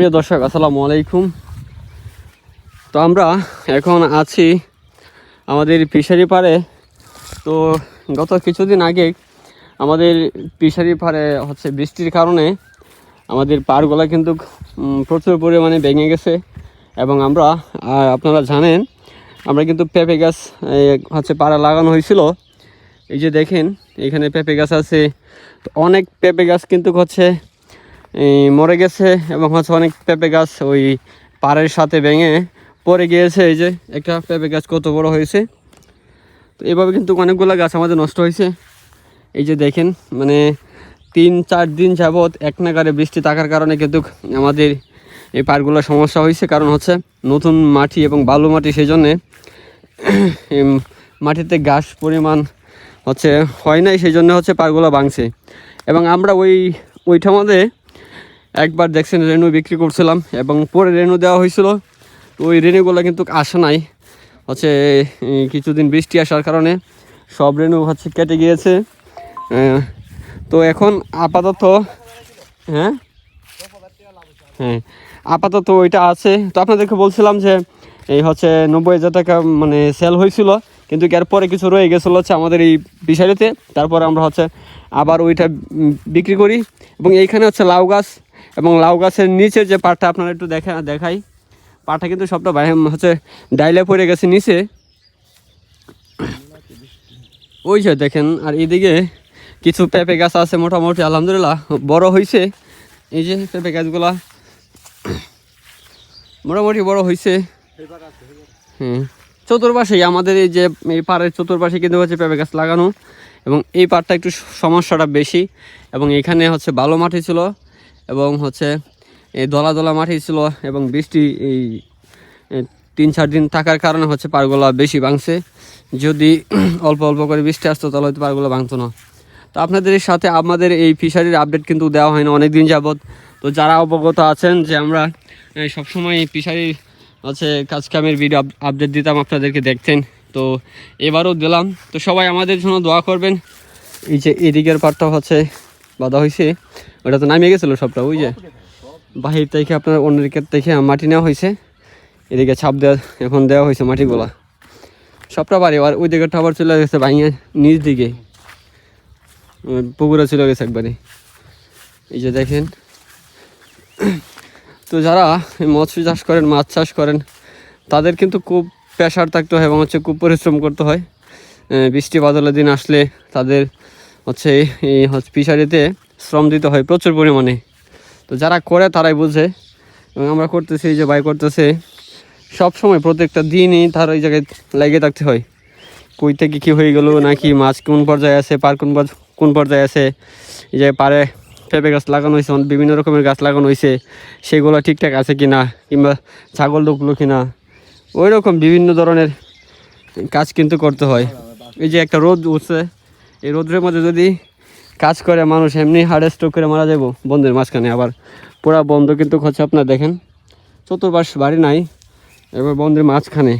প্রিয় দর্শক, আসসালামু আলাইকুম। তো আমরা এখন আছি আমাদের ফিশারি পাড়ে। তো গত কিছুদিন আগে আমাদের ফিশারি পাড়ে হচ্ছে বৃষ্টির কারণে আমাদের পাড়গুলো কিন্তু প্রচুর পরিমাণে ভেঙে গেছে এবং আমরা আপনারা জানেন, আমরা কিন্তু পেঁপে গাছ হচ্ছে পাড়া লাগানো হয়েছিল। এই যে দেখেন, এখানে পেঁপে গাছ আছে। অনেক পেঁপে গাছ কিন্তু হচ্ছে মরে গেছে এবং হচ্ছে অনেক পেঁপে গাছ ওই পাড়ের সাথে ভেঙে পড়ে গিয়েছে। এই যে একটা পেঁপে গাছ কত বড় হয়েছে। তো এভাবে কিন্তু অনেকগুলো গাছ আমাদের নষ্ট হয়েছে। এই যে দেখেন মানে তিন, চার দিন যাবৎ এক নাগারে বৃষ্টি থাকার কারণে কিন্তু আমাদের এই পাড়গুলোর সমস্যা হয়েছে। কারণ হচ্ছে নতুন মাটি এবং বালু মাটি সেই জন্যে মাটিতে ঘাস পরিমাণ হচ্ছে হয় নাই সেই জন্য হচ্ছে পাড়গুলো ভাঙছে। এবং আমরা ওই ওইটার মধ্যে একবার দেখছেন রেনু বিক্রি করছিলাম এবং পরে রেনু দেওয়া হয়েছিল। তো ওই রেনুগুলো কিন্তু আসে নাই। হচ্ছে কিছুদিন বৃষ্টি আসার কারণে সব রেনু হচ্ছে কেটে গিয়েছে। তো এখন আপাতত হ্যাঁ? হ্যাঁ আপাতত ওইটা আছে। তো আপনাদেরকে বলছিলাম যে, এই হচ্ছে নব্বই হাজার টাকা মানে সেল হয়েছিল। কিন্তু এরপরে কিছু রয়ে গেছিল হচ্ছে আমাদের এই বিষয়টিতে তারপরে আমরা হচ্ছে আবার ওইটা বিক্রি করি। এবং এইখানে হচ্ছে লাউ গাছ। এবং লাউ গাছের নিচের যে পাটটা আপনারা একটু দেখা দেখাই। পাটটা কিন্তু সবটা হচ্ছে ডাইলে পড়ে গেছে নিচে। ওই যে দেখেন, আর এদিকে কিছু পেঁপে গাছ আছে মোটামুটি, আলহামদুলিল্লাহ, বড় হয়েছে এই যে পেঁপে গাছগুলা মোটামুটি বড় হয়েছে হুম চতুর্পাশেই আমাদের এই যে, এই পাড়ের চতুর্পাশে কিন্তু হচ্ছে পেঁপে গাছ লাগানো। এবং এই পাড়টা একটু সমস্যাটা বেশি। এবং এখানে হচ্ছে ভালো মাটি ছিল। এবং হচ্ছে, এই দলা দলা মাটি ছিল এবং বৃষ্টি এই তিন চার দিন থাকার কারণে হচ্ছে পারগুলা বেশি ভাঙছে। যদি অল্প অল্প করে বৃষ্টি আসতো তাহলে হয়তো পাড়গুলো ভাঙতো না। তো আপনাদের সাথে আমাদের এই ফিশারির আপডেট কিন্তু দেওয়া হয় না অনেক দিন যাবৎ। তো যারা অবগত আছেন যে আমরা সবসময় ফিশারির হচ্ছে কাজ কামের ভিডিও আপডেট দিতাম আপনাদেরকে দেখতেন। তো এবারও দিলাম। তো সবাই আমাদের জন্য দোয়া করবেন। এই যে এদিকের পাটটা হচ্ছে বাঁধা হয়েছে ওটা তো নামিয়ে গেছিল সবটা, ওই যে। বাহির থেকে আপনার অন্য দিকের থেকে মাটি নেওয়া হয়েছে, এদিকে ছাপ দেওয়া, এখন দেওয়া হয়েছে মাটিগুলা। সবটা বাড়ি, আর ওই দিকেরটা আবার চলে গেছে ভাঙিয়ে নিচ দিকে। পুকুরে চলে গেছে একবারে। এই যে দেখেন। তো যারা মৎস্য চাষ করেন, মাছ চাষ করেন, তাদের কিন্তু খুব প্রেশার থাকতে হয় এবং হচ্ছে খুব পরিশ্রম করতে হয়। বৃষ্টি বাদলের দিন আসলে তাদের হচ্ছে এই ফিশারিতে শ্রম দিতে হয় প্রচুর পরিমাণে। তো যারা করে তারাই বুঝে। এবং আমরা করতেছি যে ভাই করতেছে, সব সময় প্রত্যেকটা দিনই তার ওই জায়গায় লেগে থাকতে হয়। কই থেকে কী হয়ে গেল, নাকি মাছ কোন পর্যায়ে আছে, পার কোন কোন পর্যায়ে আছে? এই যে পারে পেঁপে গাছ লাগানো হয়েছে বিভিন্ন রকমের গাছ লাগানো হয়েছে। সেগুলো ঠিকঠাক আছে কি না কিংবা ছাগল ঢুকলো কি না ওই রকম বিভিন্ন ধরনের কাজ কিন্তু করতে হয়। এই যে একটা রোদ উঠছে, এই রোদ্রের মধ্যে যদি কাজ করে, মানুষ এমনি হার্ট স্ট্রোক করে মারা যাব বন্ধের মাঝখানে আবার পুরা বন্ধ কিন্তু হচ্ছে আপনার দেখেন। চতুর্পাশ বাড়ি নাই, এবার বন্ধের মাঝখানে।